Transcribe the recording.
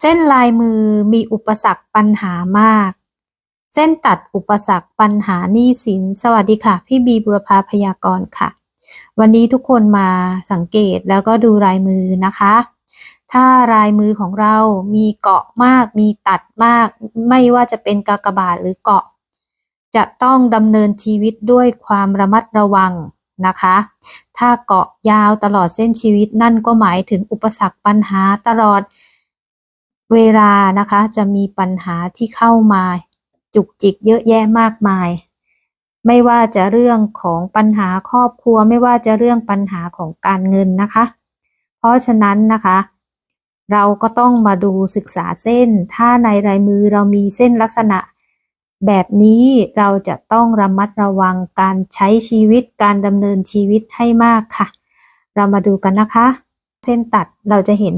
เส้นลายมือมีอุปสรรคปัญหามาก เส้นตัดอุปสรรคปัญหาหนี้สิน สวัสดีค่ะ พี่บีบุรพาพยากรณ์ค่ะ วันนี้ทุกคนมาสังเกตแล้วก็ดูลายมือนะคะ ถ้าลายมือของเรามีเกาะมาก มีตัดมาก ไม่ว่าจะเป็นกากบาทหรือเกาะ จะต้องดำเนินชีวิตด้วยความระมัดระวังนะคะ ถ้าเกาะยาวตลอดเส้นชีวิตนั่นก็หมายถึงอุปสรรคปัญหาตลอด เวลานะคะจะมีปัญหาที่เข้ามา จุกจิกเยอะแยะมากมาย ไม่ว่าจะเรื่องของปัญหาครอบครัว ไม่ว่าจะเรื่องปัญหาของการเงินนะคะ เพราะฉะนั้นนะคะ เราก็ต้องมาดูศึกษาเส้น ถ้าในลายมือเรามีเส้นลักษณะ แบบนี้เราจะต้องระมัดระวังการใช้ชีวิตการดำเนินชีวิตให้มากค่ะ เรามาดูกันนะคะ เส้นตัดเราจะเห็น